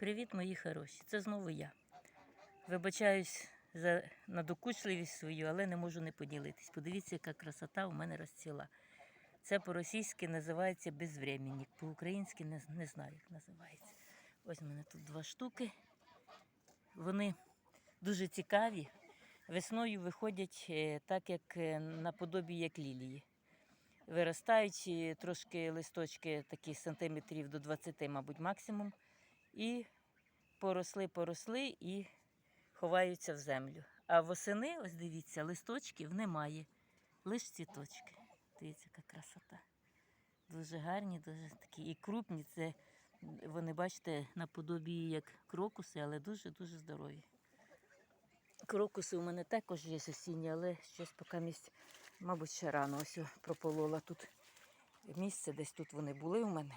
Привіт, мої хороші! Це знову я. Вибачаюсь за надокучливість свою, але не можу не поділитись. Подивіться, яка красота у мене розцвіла. Це по-російськи називається безвременник, по-українськи не, не знаю, як називається. Ось у мене тут два штуки. Вони дуже цікаві. Весною виходять е, так, як е, наподобі як лілії. Виростають е, трошки листочки такі сантиметрів до 20, мабуть, максимум. І поросли, поросли і ховаються в землю. А восени, ось дивіться, листочків немає. Лиш цвіточки. Дивіться, яка красота. Дуже гарні, дуже такі і крупні. Це вони, бачите, наподобі як крокуси, але дуже-дуже здорові. Крокуси у мене також є осінні, але щось поки місць, мабуть, ще рано ось прополола тут місце, десь тут вони були у мене.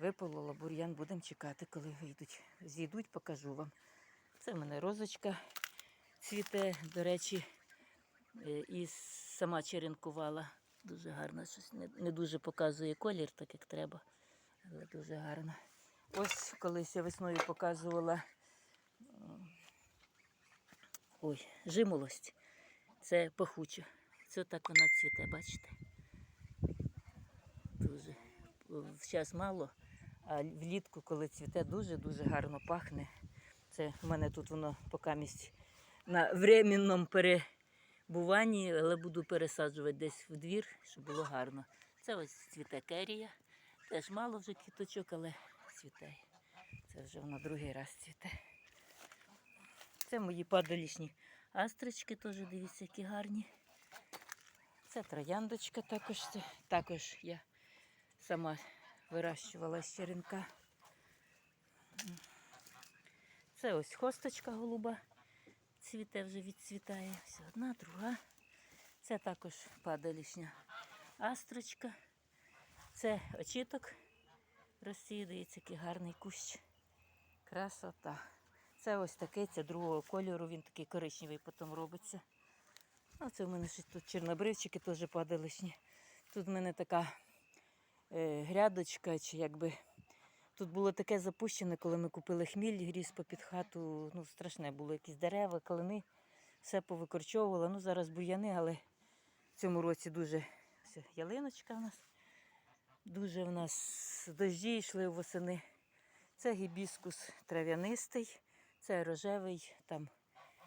Виполола бур'ян, будемо чекати, коли вийдуть. Зійдуть, покажу вам. Це в мене розочка цвіте, до речі, е, і сама черенкувала. Дуже гарно, щось не, дуже показує колір, так як треба, але дуже гарно. Ось колись я весною показувала ой, жимолость. Це пахуча. Це так вона цвіте, бачите? Дуже. Зараз мало, а влітку, коли цвіте, дуже-дуже гарно пахне. Це в мене тут воно поки місць на временному перебуванні, але буду пересаджувати десь в двір, щоб було гарно. Це ось цвіте керія. Теж мало вже квіточок, але цвіте. Це вже вона другий раз цвіте. Це мої падалішні астрочки, теж дивіться, які гарні. Це трояндочка також. Це також я сама вирощувала з черенка. Це ось хосточка голуба. Цвіте вже відцвітає. Ось одна, друга. Це також падалішня астрочка. Це очіток розсідається, який гарний кущ. Красота. Це ось такий, це другого кольору, він такий коричневий потім робиться. А це в мене ще тут чорнобривчики теж падалишні. Тут в мене така грядочка, чи якби. Тут було таке запущене, коли ми купили хміль, гріз попід хату. Ну, страшне було, якісь дерева, калини, все повикорчовувало. Ну, зараз бур'яни, але в цьому році дуже ось ялиночка в нас. Дуже в нас дожді йшли восени. Це гібіскус трав'янистий, це рожевий, там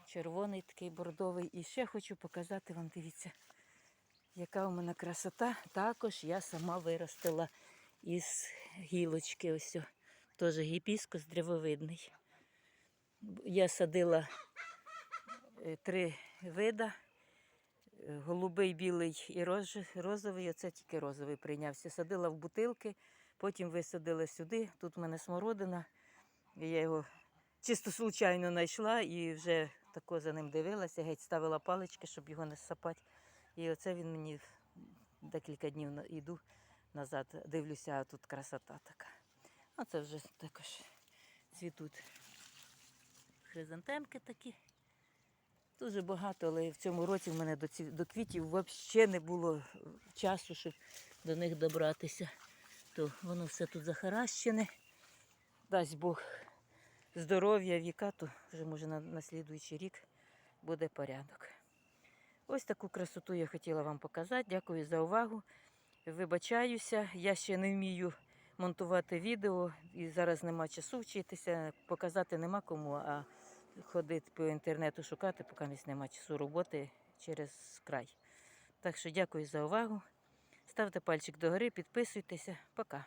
червоний такий бордовий. І ще хочу показати вам, дивіться, яка у мене красота. Також я сама виростила із гілочки. Ось, теж гібіскус древовидний. Я садила е, три вида. Голубий, білий і розовий. Оце тільки розовий прийнявся. Садила в бутилки, потім висадила сюди. Тут в мене смородина. і Я його чисто случайно знайшла і вже тако за ним дивилася, геть ставила палички, щоб його не сапати. І оце він мені декілька днів йду назад, дивлюся, а тут красота така. А це вже також цвітуть хризантемки такі. Дуже багато, але в цьому році в мене до, ці, до квітів взагалі не було часу, щоб до них добратися. То воно все тут захаращене. Дасть Бог здоров'я, віка, то вже може на, на слідуючий рік буде порядок. Ось таку красоту я хотіла вам показати. Дякую за увагу. Вибачаюся, я ще не вмію монтувати відео і зараз нема часу вчитися. Показати нема кому, а ходити по інтернету шукати, поки нема часу роботи через край. Так що дякую за увагу. Ставте пальчик догори, підписуйтеся. Пока.